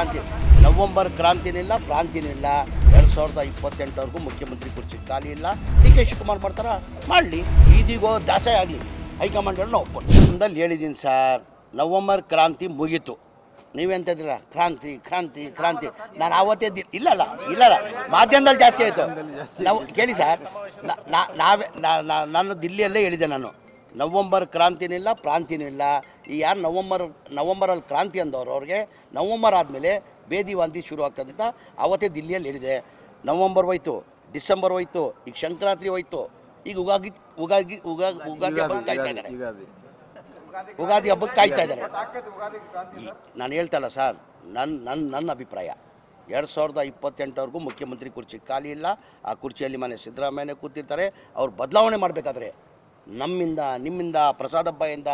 ಕ್ರಾಂತಿ. ನವಂಬರ್ ಕ್ರಾಂತಿನಿಲ್ಲ, ಪ್ರಾಂತಿನಿಲ್ಲ. ಎರಡು ಸಾವಿರದ ಇಪ್ಪತ್ತೆಂಟವರೆಗೂ ಮುಖ್ಯಮಂತ್ರಿ ಕುರ್ಚಿ ಖಾಲಿ ಇಲ್ಲ. ಡಿ ಕೆ ಶಿವಕುಮಾರ್ ಮಾಡ್ತಾರ? ಮಾಡಲಿ. ಈದಿಗೋ ದಾಸೆ ಆಗಲಿ. ಹೈಕಮಾಂಡ್ ನಾವು ಒಪ್ಪಂದಲ್ಲಿ ಹೇಳಿದ್ದೀನಿ ಸರ್, ನವಂಬರ್ ಕ್ರಾಂತಿ ಮುಗೀತು. ನೀವೆಂತ ಇದ್ದೀರ? ಕ್ರಾಂತಿ ಕ್ರಾಂತಿ ಕ್ರಾಂತಿ. ನಾನು ಆವತ್ತೇ ಇಲ್ಲ ಇಲ್ಲಲ್ಲ ಇಲ್ಲಲ್ಲ. ಮಾಧ್ಯಮದಲ್ಲಿ ಜಾಸ್ತಿ ಆಯಿತು. ನಾವು ಕೇಳಿ ಸರ್ ನಾವೇ ನಾನು ದಿಲ್ಲಿಯಲ್ಲೇ ಹೇಳಿದೆ ನಾನು. ನವಂಬರ್ ಕ್ರಾಂತಿನಿಲ್ಲ, ಪ್ರಾಂತಿನಿಲ್ಲ. ಈ ಯಾರು ನವಂಬರ್ ನವಂಬರಲ್ಲಿ ಕ್ರಾಂತಿ ಅಂದವರು ಅವ್ರಿಗೆ ನವಂಬರ್ ಆದಮೇಲೆ ಬೇದಿ ವಾಂತಿ ಶುರು ಆಗ್ತದೆ ಅಂತ ಆವತ್ತೇ ದಿಲ್ಲಿಯಲ್ಲಿ ಹೇಳಿದೆ. ನವಂಬರ್ ಹೋಯ್ತು ಡಿಸೆಂಬರ್ ಹೋಯ್ತು ಈಗ ಸಂಕ್ರಾಂತಿ ಹೋಯ್ತು ಈಗ ಉಗಾದಿ ಉಗಾಗಿ ಉಗಾ ಉಗಾದಿ ಹಬ್ಬಕ್ಕೆ ಕಾಯ್ತಾ ಇದ್ದಾರೆ. ಉಗಾದಿ. ಹಬ್ಬಕ್ಕೆ ಕಾಯ್ತಾ ಇದ್ದಾರೆ. ನಾನು ಹೇಳ್ತಲ್ಲ ಸರ್ ನನ್ನ ನನ್ನ ನನ್ನ ಅಭಿಪ್ರಾಯ. ಎರಡು ಸಾವಿರದ ಇಪ್ಪತ್ತೆಂಟವರೆಗೂ ಮುಖ್ಯಮಂತ್ರಿ ಕುರ್ಚಿ ಖಾಲಿ ಇಲ್ಲ. ಆ ಕುರ್ಚಿಯಲ್ಲಿ ಮನೆ ಸಿದ್ದರಾಮಯ್ಯ ಕೂತಿರ್ತಾರೆ. ಅವ್ರು ಬದಲಾವಣೆ ಮಾಡಬೇಕಾದ್ರೆ ನಮ್ಮಿಂದ ನಿಮ್ಮಿಂದ ಪ್ರಸಾದಬ್ಬಯಿಂದ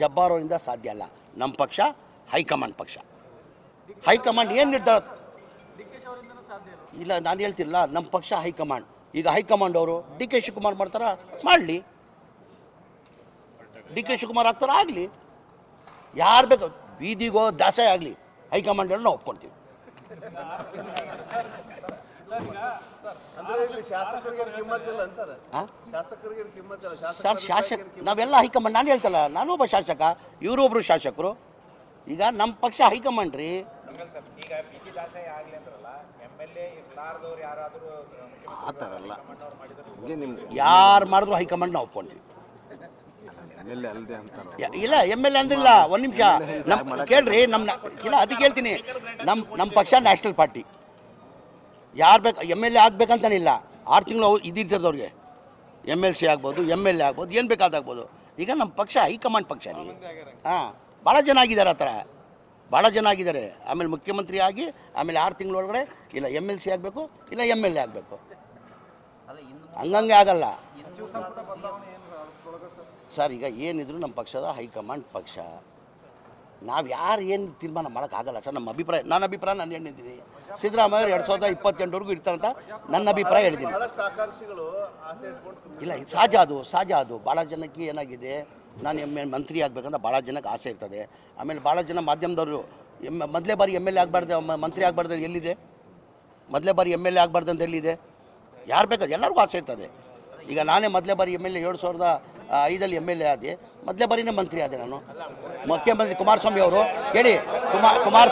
ಜಬ್ಬಾರೋರಿಂದ ಸಾಧ್ಯ ಅಲ್ಲ. ನಮ್ಮ ಪಕ್ಷ, ಹೈಕಮಾಂಡ್ ಪಕ್ಷ. ಹೈಕಮಾಂಡ್ ಏನು ನಿರ್ಧಾರ ಇಲ್ಲ, ನಾನು ಹೇಳ್ತಿಲ್ಲ ನಮ್ಮ ಪಕ್ಷ ಹೈಕಮಾಂಡ್. ಈಗ ಹೈಕಮಾಂಡ್ ಅವರು ಡಿ ಕೆ ಶಿವಕುಮಾರ್ ಮಾಡ್ತಾರಾ, ಮಾಡಲಿ. ಡಿ ಕೆ ಶಿವಕುಮಾರ್ ಆಗ್ತಾರ, ಆಗಲಿ. ಯಾರು ಬೇಕು, ಬೀದಿಗೋ ದಾಸೆ ಆಗಲಿ. ಹೈಕಮಾಂಡ್ ಹೇಳಿ ನಾವು ಒಪ್ಕೊಳ್ತೀವಿ ಸರ್ ಶಾಸಕರಿಗೆ ಕಿಮ್ಮತ್ತಿಲ್ಲ ಸರ್ ಶಾಸಕ ನಾವೆಲ್ಲ ಹೈಕಮಾಂಡ್ ನಾನು ಹೇಳ್ತಲ್ಲ ನಾನು ಒಬ್ಬ ಶಾಸಕ ಇವರು ಒಬ್ಬರು ಶಾಸಕರು. ಈಗ ನಮ್ಮ ಪಕ್ಷ ಹೈಕಮಾಂಡ್ ರೀ. ಆ ಥರ ಅಲ್ಲ. ಯಾರು ಮಾಡಿದ್ರು ಹೈಕಮಾಂಡ್ ನಾವು ಒಪ್ಕೊಂಡ್ರಿ ಇಲ್ಲ ಎಂ ಎಲ್ ಎ ಅಂದ್ರಿಲ್ಲ ಒಂದು ನಿಮಿಷ. ನಮ್ಮ ಕೇಳ್ರಿ ನಮ್ಮ ಇಲ್ಲ ಅದಕ್ಕೆ ಹೇಳ್ತೀನಿ. ನಮ್ಮ ನಮ್ಮ ಪಕ್ಷ ನ್ಯಾಷನಲ್ ಪಾರ್ಟಿ ಯಾರು ಬೇಕು ಎಂ ಎಲ್ ಎ ಆಗ್ಬೇಕಂತಾನಿಲ್ಲ. ಆರು ತಿಂಗಳು ಅವ್ರು ಇದ್ದಿದ್ದವ್ರಿಗೆ ಎಂ ಎಲ್ ಸಿ ಆಗ್ಬೋದು ಎಂ ಎಲ್ ಎ ಆಗ್ಬೋದು, ಏನು ಬೇಕಾದಾಗ್ಬೋದು. ಈಗ ನಮ್ಮ ಪಕ್ಷ, ಹೈಕಮಾಂಡ್ ಪಕ್ಷ ರೀ ಹಾಂ ಭಾಳ ಜನ ಆಗಿದ್ದಾರೆ ಆ ಥರ ಭಾಳ ಜನ ಆಗಿದ್ದಾರೆ. ಆಮೇಲೆ ಮುಖ್ಯಮಂತ್ರಿ ಆಗಿ, ಆಮೇಲೆ ಆರು ತಿಂಗಳೊಳಗಡೆ ಇಲ್ಲ ಎಂ ಎಲ್ ಸಿ ಆಗಬೇಕು, ಇಲ್ಲ ಎಂ ಎಲ್ ಎ ಆಗಬೇಕು. ಹಂಗಂಗೆ ಆಗಲ್ಲ. ಸರ್, ಈಗ ಏನಿದ್ರು ನಮ್ಮ ಪಕ್ಷದ ಹೈಕಮಾಂಡ್ ಪಕ್ಷ. ನಾವು ಯಾರು ಏನು ತೀರ್ಮಾನ ಮಾಡೋಕ್ಕಾಗಲ್ಲ ಸರ್, ನಮ್ಮ ಅಭಿಪ್ರಾಯ ನನ್ನ ಅಭಿಪ್ರಾಯ ನಾನು ಹೇಳಿದ್ದೀನಿ. ಸಿದ್ದರಾಮಯ್ಯ ಎರಡು ಸಾವಿರದ ಇಪ್ಪತ್ತೆಂಟವರೆಗೂ ಇರ್ತಾರಂತ ನನ್ನ ಅಭಿಪ್ರಾಯ ಹೇಳಿದ್ದೀನಿ. ಇಲ್ಲ ಸಹಜ ಅದು ಸಹಜ ಅದು. ಭಾಳ ಜನಕ್ಕೆ ಏನಾಗಿದೆ, ನಾನು ಎಂ ಎಲ್ ಮಂತ್ರಿ ಆಗಬೇಕಂತ ಭಾಳ ಜನಕ್ಕೆ ಆಸೆ ಇರ್ತದೆ. ಆಮೇಲೆ ಭಾಳ ಜನ ಮಾಧ್ಯಮದವರು ಎಂ ಮೊದಲೇ ಬಾರಿ ಎಂ ಎಲ್ ಎ ಆಗಬಾರ್ದು ಮಂತ್ರಿ ಆಗಬಾರ್ದು ಎಲ್ಲಿದೆ? ಮೊದಲೇ ಬಾರಿ ಎಂ ಎಲ್ ಎ ಆಗಬಾರ್ದು ಅಂತ ಎಲ್ಲಿದೆ? ಯಾರು ಬೇಕಾದ ಎಲ್ಲರಿಗೂ ಆಸೆ ಇರ್ತದೆ. ಈಗ ನಾನೇ ಮೊದಲೇ ಬಾರಿ ಎಂ ಎಲ್ ಎ ಎರಡು ಸಾವಿರದ ಐದಲ್ಲಿ ಎಂ ಎಲ್ ಎ ಆದೆ. ಮೊದಲೇ ಬಾರಿನೇ ಮಂತ್ರಿ ಆದೆ ನಾನು. ಮುಖ್ಯಮಂತ್ರಿ ಕುಮಾರಸ್ವಾಮಿ ಅವರು. ಹೇಳಿ ಕುಮಾರ್ ಕುಮಾರ್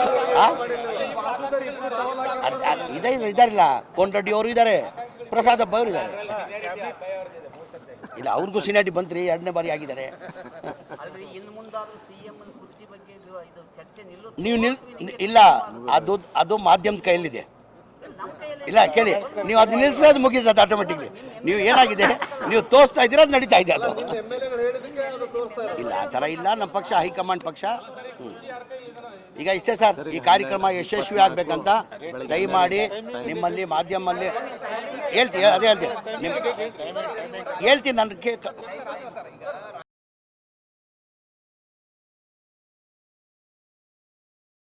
ಇದೇ ಇದಾರಿಲ್ಲ. ಕೋನ್ ರೆಡ್ಡಿ ಅವರು ಇದ್ದಾರೆ ಪ್ರಸಾದ್ ಹಬ್ಬ ಅವರು ಇದ್ದಾರೆ ಇಲ್ಲ ಅವ್ರಿಗೂ ಸಿನಾಟಿ ಬಂತ್ರಿ ಎರಡನೇ ಬಾರಿ ಆಗಿದ್ದಾರೆ. ನೀವು ನಿಲ್ ಇಲ್ಲ ಅದು ಅದು ಮಾಧ್ಯಮದ ಕೈಯಲ್ಲಿದೆ. ಇಲ್ಲ ಕೇಳಿ. ನೀವು ಅದು ನಿಲ್ಸಿದ್ರೆ ಅದು ಮುಗಿತದೆ ಆಟೋಮೆಟಿಕ್ಲಿ ನೀವು ಏನಾಗಿದೆ? ನೀವು ತೋರಿಸ್ತಾ ಇದ್ದೀರ ಅದು ನಡೀತಾ ಇದೆ ಅದು? ಅದು ಇಲ್ಲ ಆ ಥರ ಇಲ್ಲ. ನಮ್ಮ ಪಕ್ಷ ಹೈಕಮಾಂಡ್ ಪಕ್ಷ. ಈಗ ಇಷ್ಟೇ ಸರ್ ಈ ಕಾರ್ಯಕ್ರಮ ಯಶಸ್ವಿ ಆಗಬೇಕಂತ ದಯಮಾಡಿ ನಿಮ್ಮಲ್ಲಿ ಮಾಧ್ಯಮಲ್ಲಿ ಹೇಳ್ತೀನಿ ಅದೇ ಹೇಳ್ತೀನಿ ನಿಮ್ಮ ಹೇಳ್ತೀನಿ ನನ್ನ ಕೇ